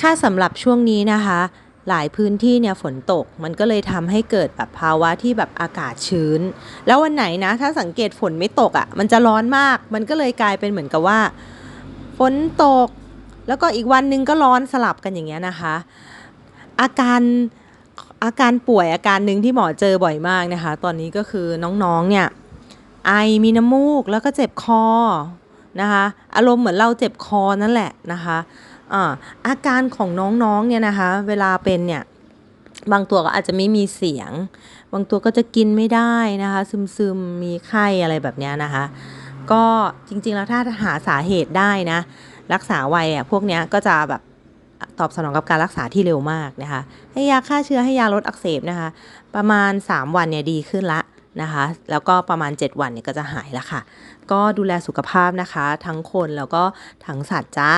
ค่าสำหรับช่วงนี้นะคะ หลายพื้นที่เนี่ยฝนตกมันก็เลยทำให้เกิดแบบภาวะที่แบบอากาศชื้น แล้ววันไหนนะถ้าสังเกตฝนไม่ตกอะ่ะ มันจะร้อนมาก มันก็เลยกลายเป็นเหมือนกับว่า ฝนตก แล้วก็อีกวันนึงก็ร้อนสลับกันอย่างเงี้ยนะคะ อาการอาการป่วยอาการหนึ่งที่หมอเจอบ่อยมากนะคะ ตอนนี้ก็คือน้องๆเนี่ยไอมีน้ำมูกแล้วก็เจ็บคอนะคะ อารมณ์เหมือนเราเจ็บคอนั่นแหละนะคะ อาการของน้องๆเนี่ยนะคะ เวลาเป็นเนี่ยบางตัวก็อาจจะไม่มีเสียง บางตัวก็จะกินไม่ได้นะคะ ซึมๆ มีไข้อะไรแบบเนี้ยนะคะ ก็จริงๆ แล้วถ้าหาสาเหตุได้นะ รักษาไวอะพวกนี้ก็จะแบบตอบสนองกับการรักษาที่เร็วมากนะคะ ให้ยาฆ่าเชื้อให้ยาลดอักเสบนะคะ ประมาณ 3 วันเนี่ยดีขึ้นละนะคะ แล้วก็ประมาณ 7 วันเนี่ยก็จะหายละค่ะ ก็ดูแลสุขภาพนะคะ ทั้งคนแล้วก็ทั้งสัตว์จ้า